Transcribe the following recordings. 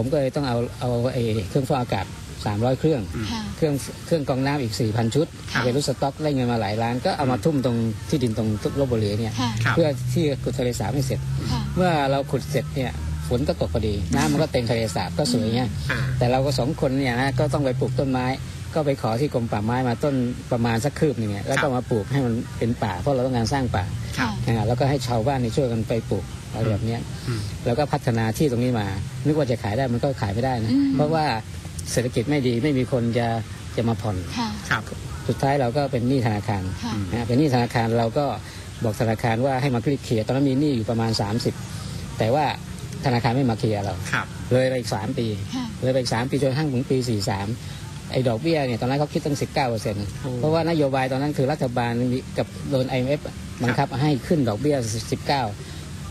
ผมก็เลยต้องเอาเอาไอ้เครื่องฟอกอากาศ 300 เครื่องค่ะเครื่องเครื่องกรองน้ำอีก 4,000 ชุดครับเอาไปรูดสต็อกได้เงินมาหลายล้าน ก็เอามาทุ่มตรงที่ดินตรงทุกลบบุรีเนี่ยค่ะครับเพื่อที่จะขุดทะเลสาบให้เสร็จค่ะเมื่อเราขุดเสร็จเนี่ยฝนก็ตกพอดี น้ำมันก็เต็มทะเลสาบก็สวยเงี้ยอ่าแต่เราก็สองคนเนี่ยนะก็ต้องไปปลูกต้นไม้ ก็ไปขอที่กรมป่าไม้มาต้นประมาณสักคืบหนึงเนี่ยแล้วก็มาปลูกให้มันเป็นป่า เพราะเราต้องการสร้างป่าครับอ่าแล้วก็ให้ชาวบ้านนี่ช่วยกันไปปลูกอะไรแบบเนี้ยอืมแล้วก็พัฒนาที่ตรงนี้มา นึกว่าจะขายได้มันก็ขายไม่ได้นะอืมเพราะว่าเศรษฐกิจไม่ดีไม่มีคนจะจะมาผ่อนค่ะครับสุดท้ายเราก็เป็นหนี้ธนาคารค่ะนะเป็นหนี้ธนาคารเราก็บอกธนาคารว่าให้มาเคลียร์ตอนนั้นมีหนี้อยู่ประมาณ 30 แต่ว่าธนาคารไม่มาเคลียร์เราครับเลยไปอีกสามปีค่ะเลยไปอีกสามปีจนกระทั่งถึงปี 43 ไอ้ดอกเบี้ยเนี่ยตอนนั้นเขาคิดตั้ง 19เปอร์เซ็นต์เพราะว่านโยบายตอนนั้นคือรัฐบาลมีกับโดน IMF บังคับให้ขึ้นดอกเบี้ย 19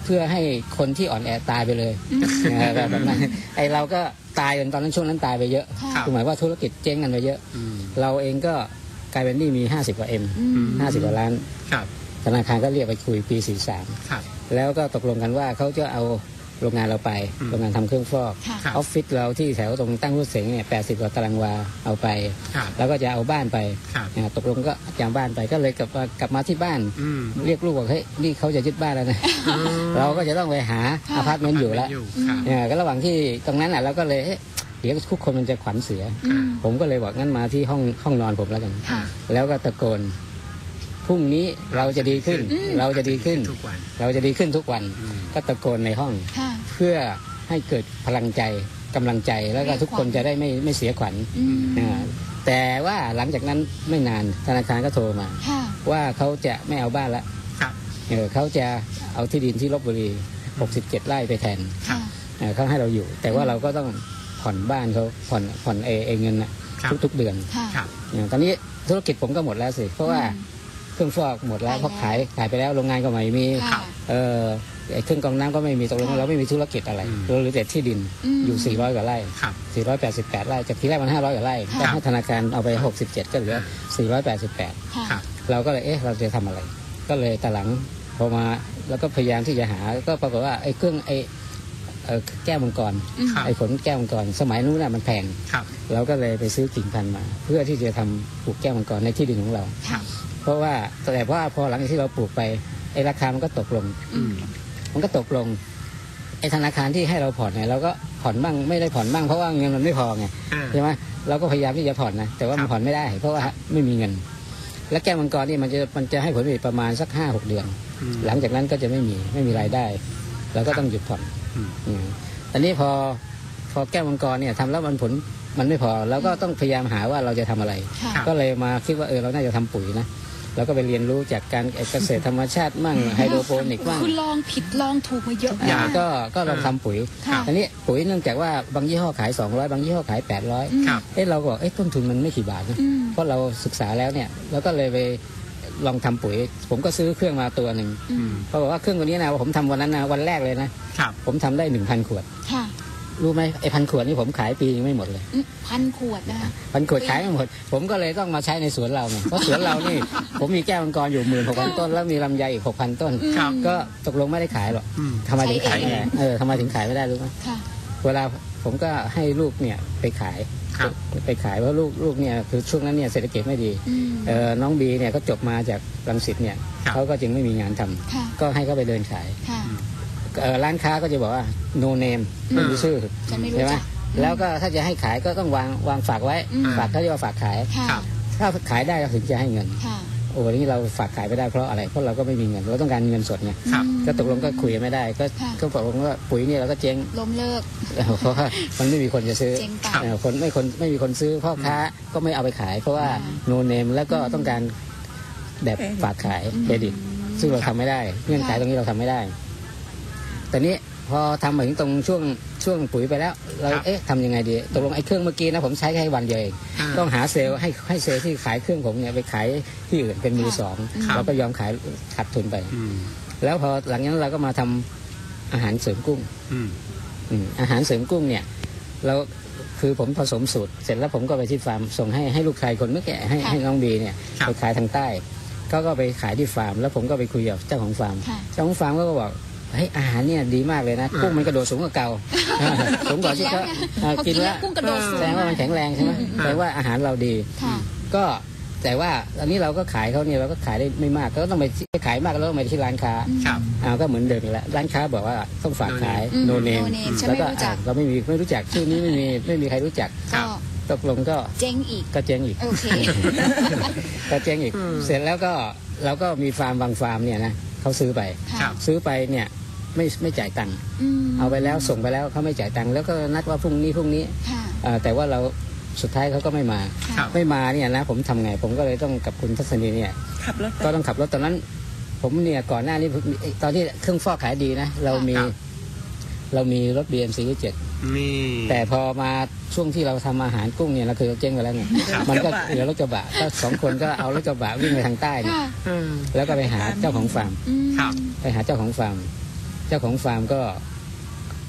เพื่อให้คนที่อ่อนแอตายไปเลยอืมเออแบบนั้นไอ้เราก็ตายจนตอนนั้นช่วงนั้นตายไปเยอะค่ะครับคือหมายว่าธุรกิจเจ๊งกันไปเยอะอืมเราเองก็กลายเป็นหนี้มี 50 กว่าเอ็มอืม50กว่าล้านครับธนาคารก็เรียกไปคุยปีครับ43 แล้วก็ตกลงกันว่าเขาจะเอา โรงงานเราไปอืมโรงงานทำเครื่องฟอกค่ะครับออฟฟิศเราที่แถวตรงตั้งรูดเสงเนี่ย80กว่าตารางวาเอาไปครับแล้วก็จะเอาบ้านไปครับอ่าตกลงก็จะเอาบ้านไปก็เลยกลับมากลับมาที่บ้านอืมเรียกลูกบอกเฮ้ยนี่เขาจะยึดบ้านแล้วนะเราก็จะต้องไปหาค่ะอพาร์ตเมนต์อยู่แล้วครับเนี่ยก็ระหว่างที่ตรงนั้นอะเราก็เลยเอ๊ะเดี๋ยวทุกคนมันจะขวัญเสียอืมผมก็เลยบอกงั้นมาที่ห้องห้องนอนผมแล้วกันค่ะแล้วก็ตะโกน พรุ่งนี้เราจะดีขึ้นอืมเราจะดีขึ้นทุกวัน เราจะดีขึ้นทุกวันอืมก็ตะโกนในห้องค่ะเพื่อให้เกิดพลังใจกำลังใจแล้วก็เรียกทุกคนขวัญจะได้ไม่ไม่เสียขวัญอืมอ่าแต่ว่าหลังจากนั้นไม่นานธนาคารก็โทรมาค่ะว่าเขาจะไม่เอาบ้านละครับเออเขาจะเอาที่ดินที่ลบบุรี 67 ไร่ไปแทนค่ะเออเขาให้เราอยู่ แต่ว่าเราก็ต้องผ่อนบ้านเขาผ่อนผ่อนเอเอเงินน่ะครับทุกๆเดือนค่ะครับอย่างตอนนี้ธุรกิจผมก็หมดแล้วสิ เพราะว่า เครื่องฟอกหมดแล้วไปแล้วเพราะขายขายไปแล้วโรงงานก็ไม่มีค่ะเออไอ้เครื่องกรองน้ำก็ไม่มีตกลงค่ะเราไม่มีธุรกิจอะไรอืมเราเหลือแต่ที่ดินมอยู่ 400 กว่าไร่ครับ488 ไร่จากทีแรกมัน 500 กว่าไร่ค่ะก็ให้ธนาคารเอาไป 67 ก็เหลือ 488ค่ะครับเราก็เลยเอ๊ะเราจะทำอะไร ก็เลยตะหลังพอมาแล้วก็พยายามที่จะหาก็ปรากฏว่าไอ้เครื่องไอ้เอ่อแก้วมังกรอืมครับไอ้ขนแก้วมังกร สมัยนู้นน่ะมันแพงครับเราก็เลยไปซื้อกิ่งพันธุ์มา เพื่อที่จะทำปลูกแก้วมังกรในที่ดินของเราค รับเพราะว่าแต่ว่าพอหลังจากที่เราปลูกไปไอ้ราคามันก็ตกลงอืมมันก็ตกลงไอ้ธนาคารที่ให้เราผ่อนเนี่ยเราก็ผ่อนบ้างไม่ได้ผ่อนบ้างเพราะว่าเงินมันไม่พอไงอ่าใช่ไหมเราก็พยายามที่จะผ่อนนะแต่ว่ามันครับผ่อนไม่ได้ เพราะว่าไม่มีเงิน และแก้วมังกรนี่มันจะมันจะให้ผลผลิตประมาณสักห้าหกเดือนอืมหลังจากนั้นก็จะไม่มีไม่มีรายได้เราก็ต้องหยุดผ่อนอืมอืมตอนนี้พอพอแก้วมังกรเนี่ยทำแล้วมันผลมันไม่พอเราก็ต้องพยายามหาว่าเราจะทำอะไรค่ะครับก็เลยมาคิดว่าเออเราน่าจะทำปุ๋ยนะ เราก็ไปเรียนรู้จากการเกษตรธรรมชาติมั่งไฮโดรโปนิกมั่งคือลองผิดลองถูกมาเยอะอ่ามากก็ก็ลองทำปุ๋ยค่ะอันนี้ปุ๋ยเนื่องจากว่าบางยี่ห้อขาย 200 บางยี่ห้อขาย 800อืมครับเอ้เราก็บอกเอ้ต้นทุนมันไม่กี่บาทนะอืมเพราะเราศึกษาแล้วเนี่ยเราก็เลยไปลองทำปุ๋ย ผมก็ซื้อเครื่องมาตัวหนึ่งอืมเขาบอกว่าเครื่องตัวนี้นะผมทำวันนั้นนะวันแรกเลยนะครับผมทำได้1,000ขวดค่ะ รู้ไหมไอ้พันขวดนี่ผมขายปียังไม่หมดเลยอืมพันขวดนะคะพันขวดขายไม่หมด ผมก็เลยต้องมาใช้ในสวนเราไงเพราะสวนเรานี่ ผมมีแก้วมังกรอยู่หมื่นหกพันต้น แล้วมีลำไยอีกหกพันต้นครับก็ตกลงไม่ได้ขายหรอกอืมทำไมถึงขายไม่ใช้ได้เองเออทำไมถึงขายไม่ได้รู้ไหมค่ะเวลาผมก็ให้ลูกเนี่ยไปขายครับไปขายเพราะลูกลูกเนี่ยคือช่วงนั้นเนี่ยเศรษฐกิจไม่ดีอืมเออน้องบีเนี่ยก็จบมาจากรังสิตเนี่ยครับเขาก็จึงไม่มีงานทำค่ะก็ให้เขาไปเดินขายค่ะเอ่อ ร้านค้าก็จะบอกว่า no name ไม่มีชื่อจะไม่รู้ใช่ไหมจัก แล้วก็ถ้าจะให้ขายก็ต้องวางวางฝากไว้ อืม ฝากเขาเรียกว่าฝากขาย ค่ะครับ ถ้าขายได้เราถึงจะให้เงิน ค่ะโอ้วันนี้เราฝากขายไม่ได้เพราะอะไร เพราะเราก็ไม่มีเงิน เราต้องการเงินสดไง ครับ อืม ก็ตกลงก็คุยกันไม่ได้ ก็ค่ะ ก็บอกว่าปุ๋ยเนี่ยเราก็เจ๊ง ล้มเลิก เพราะว่ามันไม่มีคนจะซื้อเจ๊งไปเออคนไม่คนไม่มีคนซื้อพ่อค้าก็ไม่เอาไปขาย เพราะว่าอ่า โนเนมแล้วก็ต้องการแบบฝากขายเครดิต ซึ่งเราทำไม่ได้ เงื่อนไขตรงนี้เราทำไม่ได้ แต่นี้พอทำมาถึงตรงช่วงช่วงปุ๋ยไปแล้ว เราครับเอ๊ะทำยังไงดีตกลงไอ้เครื่องเมื่อกี้นะผมใช้แค่วันเดียวเองอ่าต้องหาเซลล์ให้ให้เซลล์ที่ขายเครื่องผมเนี่ยไปขายที่อื่นเป็นมือสองครับ เราก็ยอมขายขาดทุนไป อืมแล้วพอหลังจากนั้นเราก็มาทำอาหารเสริมกุ้ง อืม อืมอาหารเสริมกุ้งเนี่ยเราคือผมผสมสูตร เสร็จแล้วผมก็ไปที่ฟาร์มส่งให้ให้ลูกชายคนเมื่อกี้ให้ค่ะให้น้องบีเนี่ยครับ ไปขายทางใต้เขาก็ไปขายที่ฟาร์ม แล้วผมก็ไปคุยกับเจ้าของฟาร์มค่ะ เจ้าของฟาร์มก็บอก เฮ้ยอาหารเนี่ยดีมากเลยนะกุ้งมันกระโดดสูงกว่าเก่าสูงกว่าที่เขาพอกินแล้วเออกุ้งกระโดดสูงแสดงว่ามันแข็งแรงใช่ไหมแปลว่าอาหารเราดีค่ะก็แต่ว่าอันนี้เราก็ขายเขาเนี่ยเราก็ขายได้ไม่มากก็ต้องไปขายมากก็ต้องไปที่ร้านค้าครับอ่าก็เหมือนเดิมอีกแล้วร้านค้าบอกว่าต้องฝากขายอืมโนเนม no name ฉันแล้วไม่ก็รู้จักอ่าเราไม่มีไม่รู้จักชื่อนี้ไม่มีไม่มีใครรู้จักครัก็บตกลงก็เจ๊งอีกก็เจ๊งอีกโอเคก็เจ๊งอีกอืมเสร็จแล้วก็เราก็มีฟาร์มบางฟาร์มเนี่ยนะเขาซื้อไปครัค่ะบซื้อไปเนี่ย ไม่ไม่จ่ายตังค์มเอาไปแล้วส่งไปแล้วเขาไม่จ่ายตังค์แล้วก็นัดว่าพรุ่งนี้พรุ่งนี้ค่ะอ่าแต่ว่าเราสุดท้ายเขาก็ไม่มาครับไม่มาเนี่ยนะผมทำไงผมก็เลยต้องกับคุณทัศนีเนี่ยขับรถไปก็ต้องขับรถตอนนั้น ผมเนี่ยก่อนหน้านี้ผมตอนที่เครื่องฟอกขายดีนะเรามีครับเรามีรถ BMC 7นี่แต่พอมาช่วงที่เราทำอาหารกุ้งเนี่ยเราคือเราเจ๊งไปแล้วไงครับมันก็เหลือรถกระบะก็สองคนก็เอารถกระบะวิ่งไปทางใต้เนี่ยค่ะอืมแล้วก็ไปหาเจ้าของฟาร์มอืมครับไปหาเจ้าของฟาร์ม เจ้าของฟาร์มก็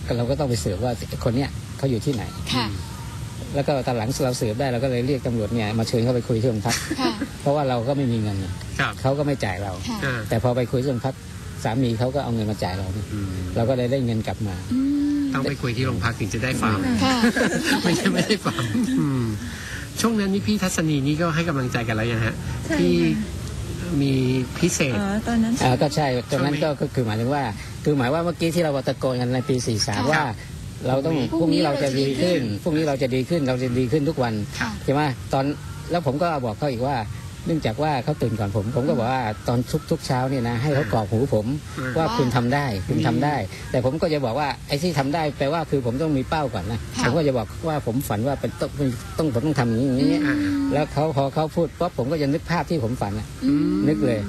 ก็เราก็ต้องไปสืบว่าคนเนี้ยเขาอยู่ที่ไหน ค่ะ แล้วก็ตอนหลังเราสืบได้เราก็เลยเรียกตำรวจเนี่ยมาเชิญเข้าไปคุยที่โรงพัก ค่ะ เพราะว่าเราก็ไม่มีเงินไงครับเขาก็ไม่จ่ายเรา ค่ะ อ่าแต่พอไปคุยที่โรงพักสามีเขาก็เอาเงินมาจ่ายเราเนี่ยอืมเราก็เลยได้เงินกลับมา อืมต้องไปคุยที่โรงพักถึงจะได้ฟาร์ม ค่ะ ไม่ใช่ไม่ได้ฟาร์มอืมช่วงนั้นนี่พี่ทัศนีนี่ก็ให้กำลังใจกันแล้วยังฮะ ใช่ที่ค่ะ มีพิเศษอ๋อตอนนั้นอ่าก็ใช่ตรงนั้นใช่ไหมก็ก็คือหมายถึงว่า คือหมายว่าเมื่อกี้ที่เราตะโกนกันในปี 43 ว่าเราต้องพพรุ่รุ่งงนี้นี้เราจะดีขึ้นพรุ่งนี้เราจะดีขึ้นเราจะดีขึ้นทุกวันค่ะใช่ไหมตอนแล้วผมก็บอกเขาอีกว่า เนื่องจากว่าเขาตื่นก่อนผม ผมก็บอกว่าตอนทุกทุกเช้าเนี่ยนะให้เขากรอกหูผมอืมว่าว่าคุณทำได้คุณทำได้ แต่ผมก็จะบอกว่าไอ้ที่ทำได้แปลว่าคือผมต้องมีเป้าก่อนนะค่ะผมก็จะบอกว่าผมฝันว่าเป็นต้องต้องผมต้องทำอย่างนี้อย่างนี้อ่าแล้วเขาพอเขาพูดปั๊บผมก็จะนึกภาพที่ผมฝันอะอืมนึกเลย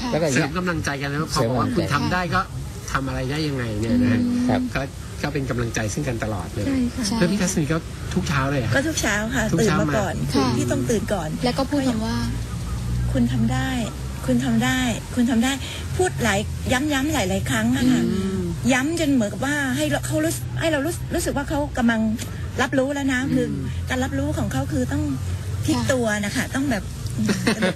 ค่ะแล้วก็เสริมกำลังใจกันแล้วพอบอกว่าคุณทำได้ก็ทำอะไรได้ยังไงเนี่ยนะครับก็ก็เป็นกำลังใจซึ่งกันตลอดเลยใช่ค่ะใช่แล้วพี่ทัศนีก็ทุกเช้าเลยอะก็ทุกเช้าค่ะทุกตื่นเช้ามามาก่อนค่ะพี่ต้องตื่นก่อน แล้วก็พูดคำว่า คุณทำได้ คุณทำได้ คุณทำได้ พูดหลายย้ำๆหลาย ๆ ครั้งอะค่ะย้ำจนเหมือนกับว่าให้เราเขารู้สึกให้เรารู้รู้สึกว่าเขากำลังรับรู้แล้วนะคือการรับรู้ของเขาคือต้องพลิกค่ะตัวนะคะต้องแบบ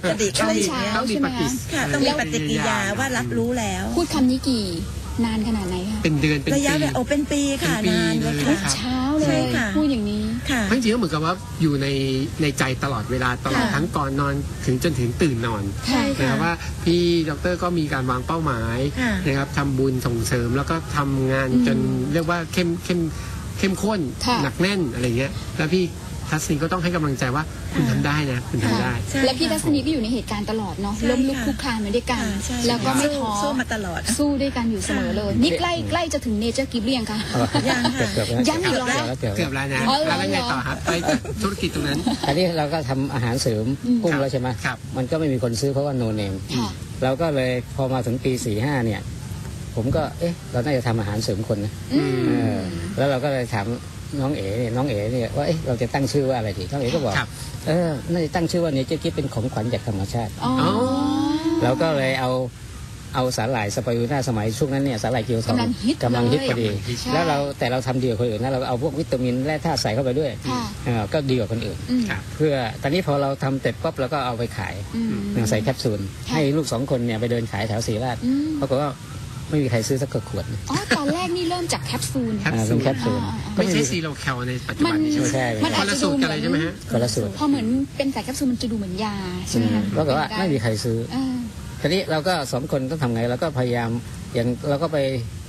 กระดิกช่อะวไรงอย่างเงี้ยเช้าต้องมีใช่ไหมปฏิคะค่ะต้องมีปฏิกิริยาว่ารับรู้แล้ว พูดคำนี้กี่นานขนาดไหนคะเป็นเดือนเป็นระยะปีเวลาโอ้เป็นปีค่ะเป็นปีนานเลยเลยทุค่ะกเช้าเลใช่ยค่ะพูดอย่างนี้ ค่ะเพราะจริงๆก็เหมือนกับว่าอยู่ในในใจตลอดเวลาตลอดค่ะทั้งก่อนนอนถึงจนถึงตื่นนอนใช่นะคค่ะรับว่าพี่ดรก็มีการวางเป้าหมายค่ะนะครับทำบุญส่งเสริมแล้วก็ทำงานอืมจนเรียกว่าเข้มเข้มเข้มข้นค่ะ หนักแน่นอะไรเงี้ยแล้วพี่ ทัศนีก็ต้องให้กำลังใจว่าคุณทำได้นะ คุณทำได้ ใช่และพี่ค่ะทัศนีก็อยู่ในเหตุการณ์ตลอดเนาะใช่ล้มลุกค่ะคลุกคลานมาด้วยกัน ค่ะใช่แล้วก็ไม่ท้อสู้สู้มาตลอด สู้ด้วยกันอยู่เสมอเลย นี่ใกล้ใกล้จะถึงเนเจอร์กิฟเรียงค่ะ ยังค่ะ เกือบๆแล้วยังอีกเหรอ เกือบๆแล้วเกือบแล้วนะอ๋อเหรอ แล้วไงต่อครับไปธุรกิจตรงนั้น อันนี้เราก็ทำอาหารเสริมอืมกุ้งครับแล้วใช่ไหมครับ มันก็ไม่มีคนซื้อเพราะว่าโนเนม ค่ะ เราก็เลยพอมาถึงปีสี่ห้าเนี่ย ผมก็เอ๊ะ เราน่าจะทำอาหารเสริมคนนะอืมเออแล้วเราก็เลยถาม น้องเอ๋เนี่ยน้องเอ๋เนี่ยว่าเอ๊ะเราจะตั้งชื่อว่าอะไรดีน้องเอ๋ก็บอกครับ เออน่าจะตั้งชื่อว่าเนเจอร์กิฟเป็นของขวัญจากธรรมชาติ อ๋อเราก็เลยเอาเอาสาหร่ายสไปรูน่าสมัยช่วงนั้นเนี่ยสาหร่ายเกียวทองกำลังฮิตกำลังฮิตเลยพอดีใช่แล้วเราแต่เราทำดีกว่าคนอื่นนะเราก็เอาพวกวิตามินแร่ธาตุใส่เข้าไปด้วยค่ะเออก็ดีกว่าคนอื่น อืมครับ เพื่อตอนนี้พอเราทำเสร็จปั๊บเราก็เอาไปขายอืม ใส่แคปซูลค่ะให้ลูกสองคนเนี่ยไปเดินขายแถวศรีราชอืม ปรากฏว่า ไม่มีใครซื้อสักขวดนะอ๋อตอนแรกนี่เริ่มจากแคปซูลแคปอ่าซูเป็นลแคปซูลอ่าอ่าไม่ใช่ซีโรแคลในปัจจุบันนี้ใช่ไหมไม่ใช่มันคอาจนละจะสูดูตรเหกันมืเลอยนใช่ไหมฮะคนละสูตรพอเหมือนเป็นสายแคปซูลมันจะดูเหมือนยาใช่ไหมคะปรากฏว่าไม่มีใครซื้อเออทีนี้เราก็สองคนต้องทำไงเราก็พยายามอย่างเราก็ไป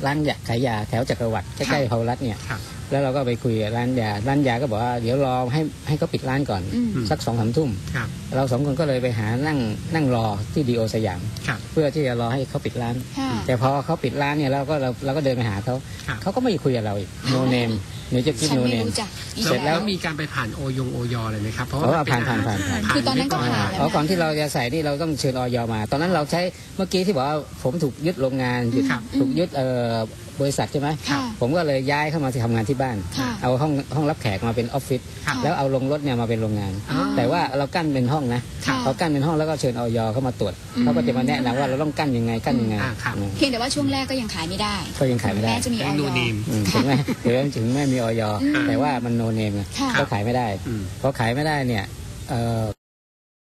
ร้านยาขายยาแถวจักรวรรดิใกล้ๆเฮารัตเนี่ยครับ แล้วเราก็ไปคุยกับร้านยา ร้านยาก็บอกว่าเดี๋ยวรอให้ให้เขาปิดร้านก่อนอืมสักสองสามทุ่มครับเราสองคนก็เลยไปหานั่งนั่งรอที่ดีโอสยามครับเพื่อที่จะรอให้เขาปิดร้านค่ะแต่พอเขาปิดร้านเนี่ยเราก็เราเราก็เดินไปหาเขาครับเขาก็ไม่คุยกับเราอีกโนเนมเนจะกินฉันโนไม่เนมรู้จักอีกเสร็จแล้แล้ววมีการไปผ่านโอยงโอยอเลยไหมครับ เพราะเพราะว่าว่าเป็ผ่านผ่านอหรผ่านคือตอนนั้นก็ผ่านอ๋อก่อนที่เราจะใส่นี่เราต้องเชิญออยมา ตอนนั้นเราใช้เมื่อกี้ที่บอกว่าผมถูกยึดโรงงานยึดครับถูกยึดเอ่อ บริษัทใช่ไหมค่ะผมก็เลยย้ายเข้ามาที่ทำงานที่บ้านค่ะเอาห้องห้องรับแขกมาเป็นออฟฟิศครับแล้วเอาลงรถเนี่ยมาเป็นโรงงานอ๋อแต่ว่าเรากั้นเป็นห้องนะค่ะเขากั้นเป็นห้องแล้วก็เชิญออยเข้ามาตรวจอืมเขาก็จะมาแนะนำว่าเราต้องกั้นยังไงกั้นยังไงอ่าครับอืมเพียงแต่ว่าช่วงแรกก็ยังขายไม่ได้ก็ยังขายไม่ได้แม้จะมีอเป็นอโนเนมอืมถึงแม้ถึงแม้ถึงแม้มีออยอืมแต่ว่ามันโนเนมไงค่ะก็ขายไม่ได้อืมพอขายไม่ได้เนี่ยเอ่อ